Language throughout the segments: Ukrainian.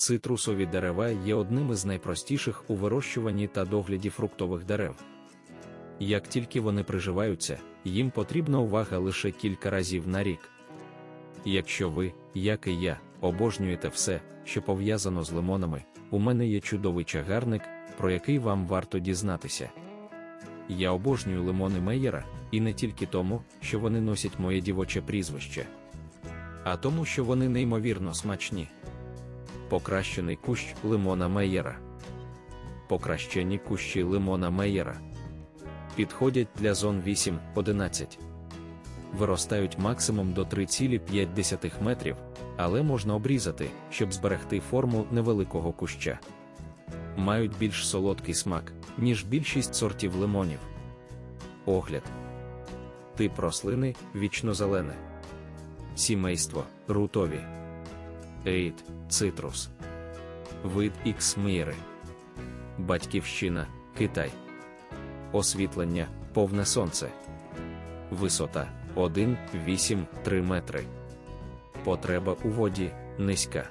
Цитрусові дерева є одним із найпростіших у вирощуванні та догляді фруктових дерев. Як тільки вони приживаються, їм потрібна увага лише кілька разів на рік. Якщо ви, як і я, обожнюєте все, що пов'язано з лимонами, у мене є чудовий чагарник, про який вам варто дізнатися. Я обожнюю лимони Мейєра, і не тільки тому, що вони носять моє дівоче прізвище, а тому, що вони неймовірно смачні. Покращений кущ лимона Мейєра. Покращені кущі лимона Мейєра підходять для зон 8-11. Виростають максимум до 3,5 метрів, але можна обрізати, щоб зберегти форму невеликого куща. Мають більш солодкий смак, ніж більшість сортів лимонів. Огляд. Тип рослини вічнозелене. Сімейство рутові. Ейд цитрус. Вид Ікс Міри. Батьківщина Китай. Освітлення повне сонце. Висота 1,8-3 метри. Потреба у воді низька.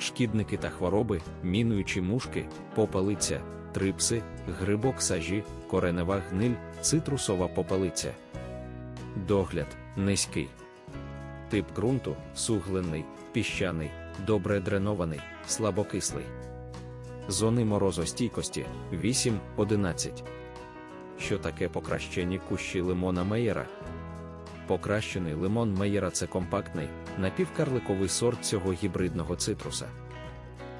Шкідники та хвороби, мінуючі мушки, попелиця, трипси, грибок сажі, коренева гниль, цитрусова попелиця. Догляд низький. Тип ґрунту суглинний, піщаний, добре дренований, слабокислий. Зони морозостійкості 8-11. Що таке покращені кущі лимона Мейєра? Покращений лимон Мейєра це компактний, напівкарликовий сорт цього гібридного цитруса.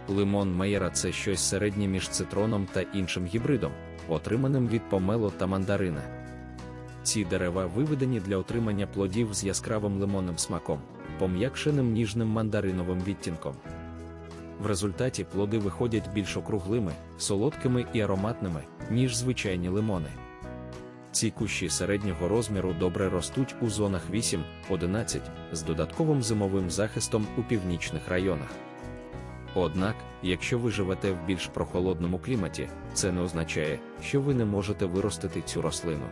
Лимон Мейєра це щось середнє між цитроном та іншим гібридом, отриманим від помело та мандарина. Ці дерева виведені для отримання плодів з яскравим лимонним смаком, пом'якшеним ніжним мандариновим відтінком. В результаті плоди виходять більш округлими, солодкими і ароматними, ніж звичайні лимони. Ці кущі середнього розміру добре ростуть у зонах 8-11 з додатковим зимовим захистом у північних районах. Однак, якщо ви живете в більш прохолодному кліматі, це не означає, що ви не можете виростити цю рослину.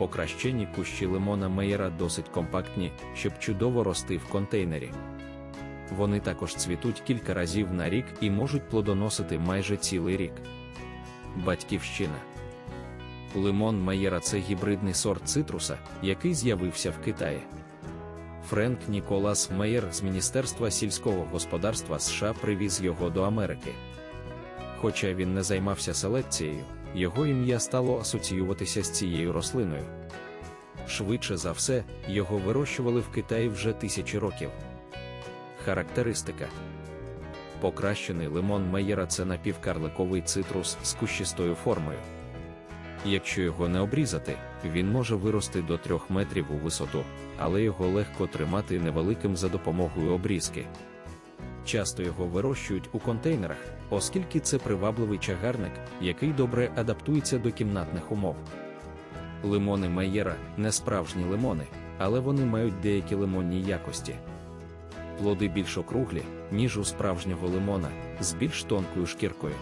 Покращені кущі лимона Мейєра досить компактні, щоб чудово рости в контейнері. Вони також цвітуть кілька разів на рік і можуть плодоносити майже цілий рік. Батьківщина Лимон Мейєра це гібридний сорт цитруса, який з'явився в Китаї. Френк Ніколас Мейєр з Міністерства сільського господарства США привіз його до Америки. Хоча він не займався селекцією, його ім'я стало асоціюватися з цією рослиною. Швидше за все, його вирощували в Китаї вже тисячі років. Характеристика Покращений лимон Мейєра це напівкарликовий цитрус з кущистою формою. Якщо його не обрізати, він може вирости до 3 метрів у висоту, але його легко тримати невеликим за допомогою обрізки. Часто його вирощують у контейнерах, оскільки це привабливий чагарник, який добре адаптується до кімнатних умов. Лимони Мейєра не справжні лимони, але вони мають деякі лимонні якості. Плоди більш округлі, ніж у справжнього лимона, з більш тонкою шкіркою.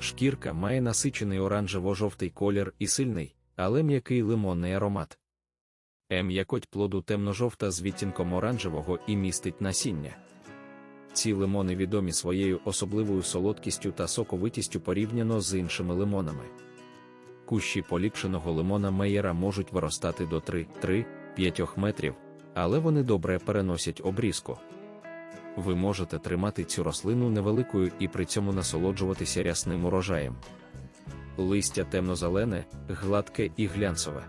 Шкірка має насичений оранжево-жовтий колір і сильний, але м'який лимонний аромат. М'якоть плоду темно-жовта з відтінком оранжевого і містить насіння. Ці лимони відомі своєю особливою солодкістю та соковитістю порівняно з іншими лимонами. Кущі поліпшеного лимона Мейєра можуть виростати до 3-3-5 метрів, але вони добре переносять обрізку. Ви можете тримати цю рослину невеликою і при цьому насолоджуватися рясним урожаєм. Листя темно-зелене, гладке і глянцеве.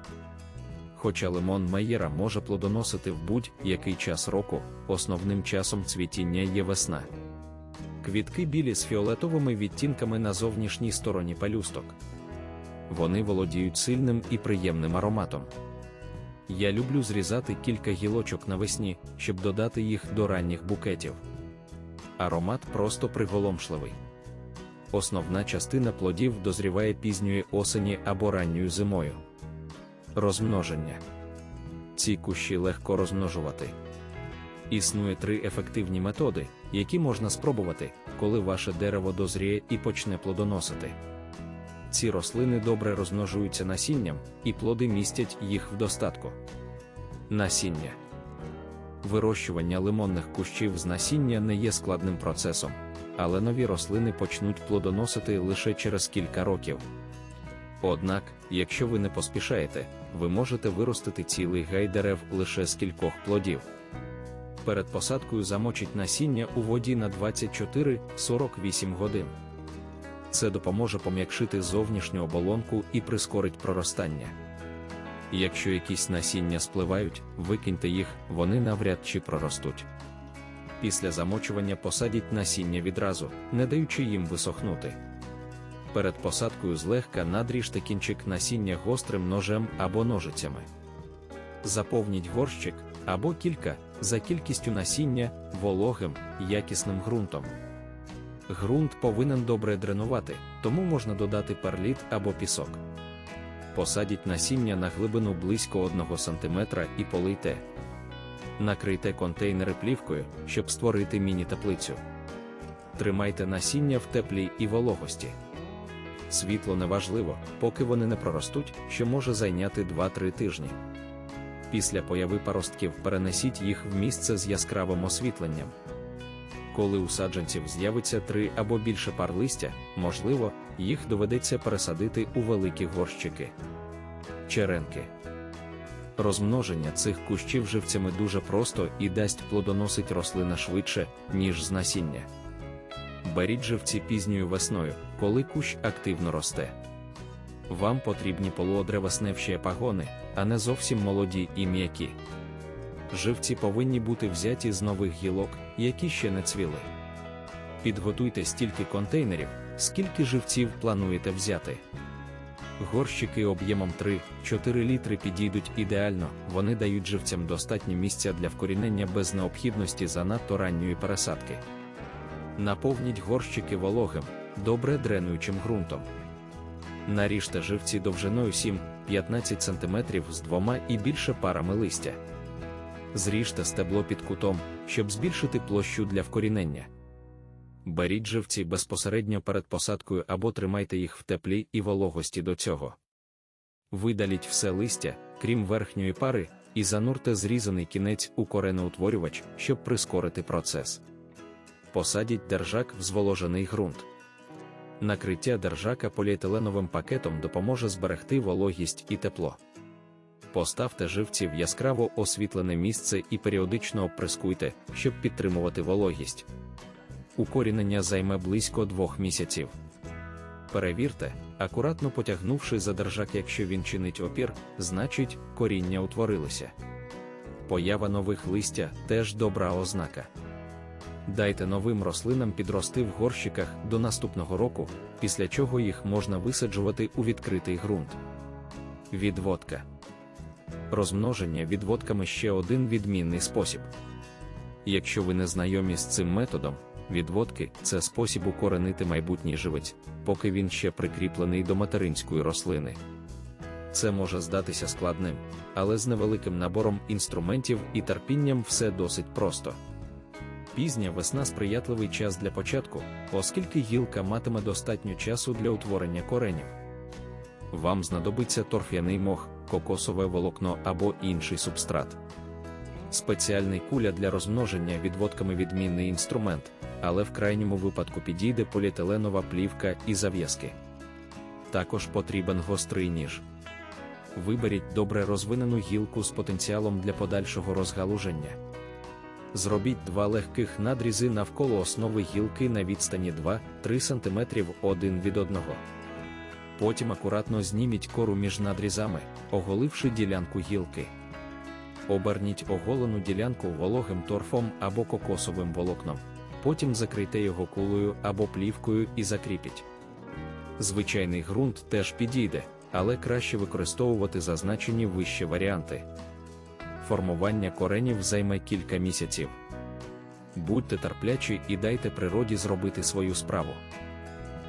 Хоча лимон Мейєра може плодоносити в будь-який час року, основним часом цвітіння є весна. Квітки білі з фіолетовими відтінками на зовнішній стороні пелюсток. Вони володіють сильним і приємним ароматом. Я люблю зрізати кілька гілочок навесні, щоб додати їх до ранніх букетів. Аромат просто приголомшливий. Основна частина плодів дозріває пізньої осені або ранньою зимою. Розмноження. Ці кущі легко розмножувати. Існує три ефективні методи, які можна спробувати, коли ваше дерево дозріє і почне плодоносити. Ці рослини добре розмножуються насінням, і плоди містять їх в достатку. Насіння. Вирощування лимонних кущів з насіння не є складним процесом, але нові рослини почнуть плодоносити лише через кілька років. Однак, якщо ви не поспішаєте, ви можете виростити цілий гай дерев лише з кількох плодів. Перед посадкою замочіть насіння у воді на 24-48 годин. Це допоможе пом'якшити зовнішню оболонку і прискорить проростання. Якщо якісь насіння спливають, викиньте їх, вони навряд чи проростуть. Після замочування посадіть насіння відразу, не даючи їм висохнути. Перед посадкою злегка надріжте кінчик насіння гострим ножем або ножицями. Заповніть горщик або кілька за кількістю насіння вологим, якісним ґрунтом. Ґрунт повинен добре дренувати, тому можна додати перліт або пісок. Посадіть насіння на глибину близько 1 см і полийте. Накрийте контейнери плівкою, щоб створити міні-теплицю. Тримайте насіння в теплій і вологості. Світло неважливо, поки вони не проростуть, що може зайняти 2-3 тижні. Після появи паростків перенесіть їх в місце з яскравим освітленням. Коли у саджанців з'явиться три або більше пар листя, можливо, їх доведеться пересадити у великі горщики. Черенки. Розмноження цих кущів живцями дуже просто і дасть плодоносить рослина швидше, ніж з насіння. Беріть живці пізньою весною, коли кущ активно росте. Вам потрібні полуодревесневші пагони, а не зовсім молоді і м'які. Живці повинні бути взяті з нових гілок, які ще не цвіли. Підготуйте стільки контейнерів, скільки живців плануєте взяти. Горщики об'ємом 3-4 літри підійдуть ідеально, вони дають живцям достатньо місця для вкорінення без необхідності занадто ранньої пересадки. Наповніть горщики вологим, добре дренуючим ґрунтом. Наріжте живці довжиною 7-15 см з двома і більше парами листя. Зріжте стебло під кутом, щоб збільшити площу для вкорінення. Беріть живці безпосередньо перед посадкою або тримайте їх в теплі і вологості до цього. Видаліть все листя, крім верхньої пари, і занурте зрізаний кінець у коренеутворювач, щоб прискорити процес. Посадіть держак в зволожений ґрунт. Накриття держака поліетиленовим пакетом допоможе зберегти вологість і тепло. Поставте живці в яскраво освітлене місце і періодично оприскуйте, щоб підтримувати вологість. Укорінення займе близько двох місяців. Перевірте, акуратно потягнувши за держак, якщо він чинить опір, значить, коріння утворилося. Поява нових листя теж добра ознака. Дайте новим рослинам підрости в горщиках до наступного року, після чого їх можна висаджувати у відкритий ґрунт. Відводка. Розмноження відводками ще один відмінний спосіб. Якщо ви не знайомі з цим методом, відводки це спосіб укоренити майбутній живець, поки він ще прикріплений до материнської рослини. Це може здатися складним, але з невеликим набором інструментів і терпінням все досить просто. Пізня весна сприятливий час для початку, оскільки гілка матиме достатньо часу для утворення коренів. Вам знадобиться торф'яний мох, кокосове волокно або інший субстрат. Спеціальний куля для розмноження відводками відмінний інструмент, але в крайньому випадку підійде поліетиленова плівка і зав'язки. Також потрібен гострий ніж. Виберіть добре розвинену гілку з потенціалом для подальшого розгалуження. Зробіть два легких надрізи навколо основи гілки на відстані 2-3 см один від одного. Потім акуратно зніміть кору між надрізами, оголивши ділянку гілки. Оберніть оголену ділянку вологим торфом або кокосовим волокном. Потім закрийте його кулею або плівкою і закріпіть. Звичайний ґрунт теж підійде, але краще використовувати зазначені вище варіанти. Формування коренів займе кілька місяців. Будьте терплячі і дайте природі зробити свою справу.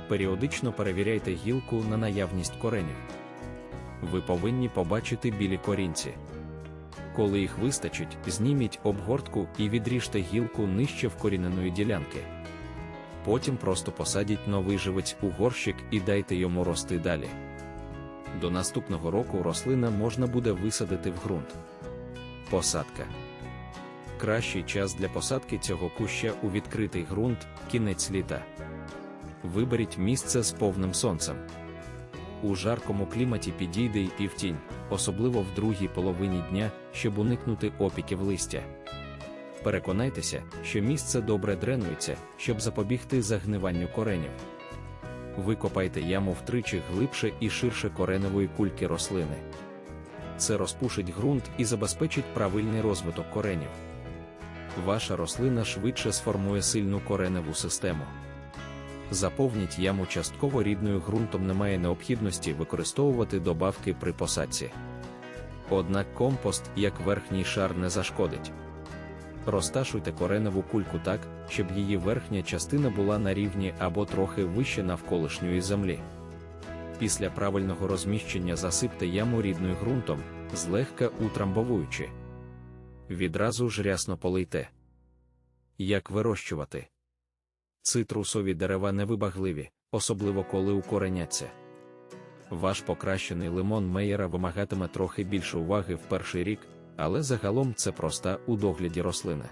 Періодично перевіряйте гілку на наявність коренів. Ви повинні побачити білі корінці. Коли їх вистачить, зніміть обгортку і відріжте гілку нижче вкоріненої ділянки. Потім просто посадіть новий живець у горщик і дайте йому рости далі. До наступного року рослина можна буде висадити в ґрунт. Посадка. Кращий час для посадки цього куща у відкритий ґрунт кінець літа. Виберіть місце з повним сонцем. У жаркому кліматі підійде і півтінь, особливо в другій половині дня, щоб уникнути опіків листя. Переконайтеся, що місце добре дренується, щоб запобігти загниванню коренів. Викопайте яму втричі глибше і ширше кореневої кульки рослини. Це розпушить ґрунт і забезпечить правильний розвиток коренів. Ваша рослина швидше сформує сильну кореневу систему. Заповніть яму частково рідною ґрунтом немає необхідності використовувати добавки при посадці. Однак компост, як верхній шар, не зашкодить. Розташуйте кореневу кульку так, щоб її верхня частина була на рівні або трохи вище навколишньої землі. Після правильного розміщення засипте яму рідною ґрунтом, злегка утрамбовуючи. Відразу ж рясно полийте. Як вирощувати? Цитрусові дерева невибагливі, особливо коли укореняться. Ваш покращений лимон Мейєра вимагатиме трохи більше уваги в перший рік, але загалом це проста у догляді рослина.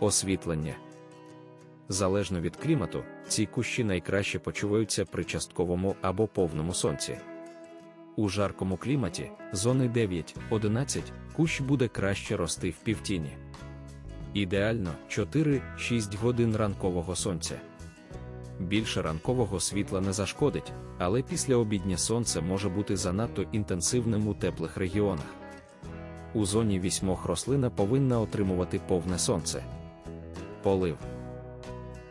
Освітлення. Залежно від клімату, ці кущі найкраще почуваються при частковому або повному сонці. У жаркому кліматі, зони 9-11, кущ буде краще рости в півтіні. Ідеально 4-6 годин ранкового сонця. Більше ранкового світла не зашкодить, але після обіднє сонце може бути занадто інтенсивним у теплих регіонах. У зоні вісьмох рослина повинна отримувати повне сонце. Полив.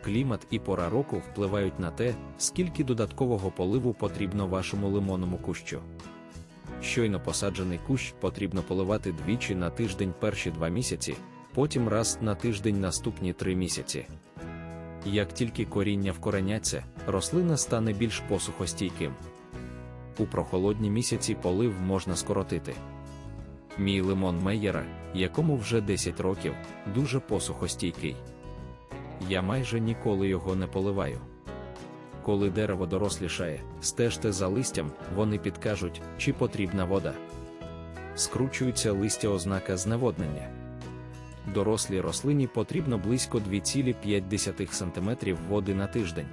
Клімат і пора року впливають на те, скільки додаткового поливу потрібно вашому лимонному кущу. Щойно посаджений кущ потрібно поливати двічі на тиждень перші два місяці, потім раз на тиждень наступні три місяці. Як тільки коріння вкореняться, рослина стане більш посухостійким. У прохолодні місяці полив можна скоротити. Мій лимон Мейєра, якому вже 10 років, дуже посухостійкий. Я майже ніколи його не поливаю. Коли дерево дорослішає, стежте за листям, вони підкажуть, чи потрібна вода. Скручуються листя ознака зневоднення. Дорослій рослині потрібно близько 2,5 см води на тиждень.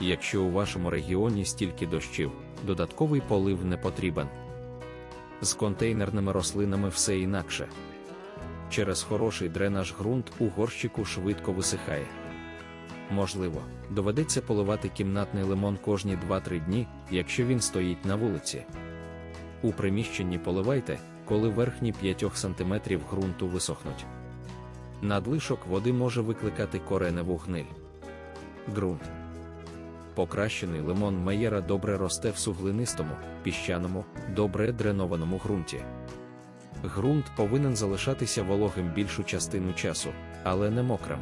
Якщо у вашому регіоні стільки дощів, додатковий полив не потрібен. З контейнерними рослинами все інакше. Через хороший дренаж ґрунт у горщику швидко висихає. Можливо, доведеться поливати кімнатний лимон кожні 2-3 дні, якщо він стоїть на вулиці. У приміщенні поливайте, коли верхні 5 см ґрунту висохнуть. Надлишок води може викликати кореневу гниль. Ґрунт. Покращений лимон Мейєра добре росте в суглинистому, піщаному, добре дренованому ґрунті. Ґрунт повинен залишатися вологим більшу частину часу, але не мокрим.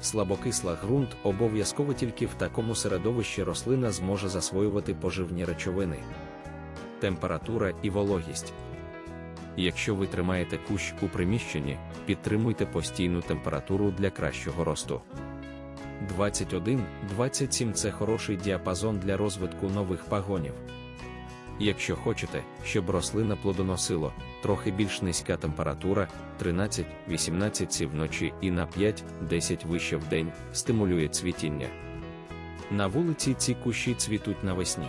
Слабокисла ґрунт обов'язково тільки в такому середовищі рослина зможе засвоювати поживні речовини. Температура і вологість. Якщо ви тримаєте кущ у приміщенні, підтримуйте постійну температуру для кращого росту. 21-27 це хороший діапазон для розвитку нових пагонів. Якщо хочете, щоб рослина плодоносило, трохи більш низька температура 13-18 ці вночі і на 5-10 вище в день стимулює цвітіння. На вулиці ці кущі цвітуть навесні.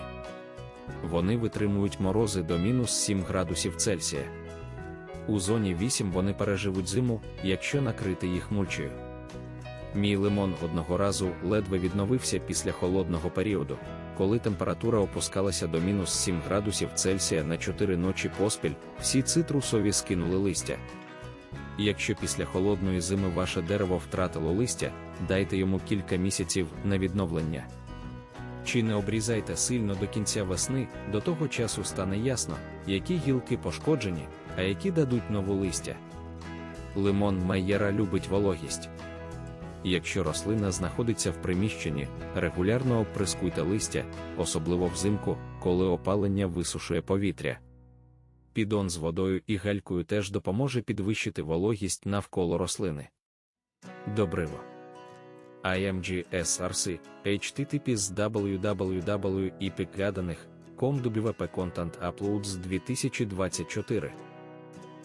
Вони витримують морози до мінус 7 градусів Цельсія. У зоні 8 вони переживуть зиму, якщо накрити їх мульчею. Мій лимон одного разу ледве відновився після холодного періоду, коли температура опускалася до мінус 7 градусів Цельсія на 4 ночі поспіль, всі цитрусові скинули листя. Якщо після холодної зими ваше дерево втратило листя, дайте йому кілька місяців на відновлення. Чи не обрізайте сильно до кінця весни, до того часу стане ясно, які гілки пошкоджені, а які дадуть нову листя. Лимон Майєра любить вологість. Якщо рослина знаходиться в приміщенні, регулярно оприскуйте листя, особливо взимку, коли опалення висушує повітря. Підон з водою і галькою теж допоможе підвищити вологість навколо рослини. Добриво. IMG-SRC, HTTP з www.ipklaданих, com WP Content Uploads 2024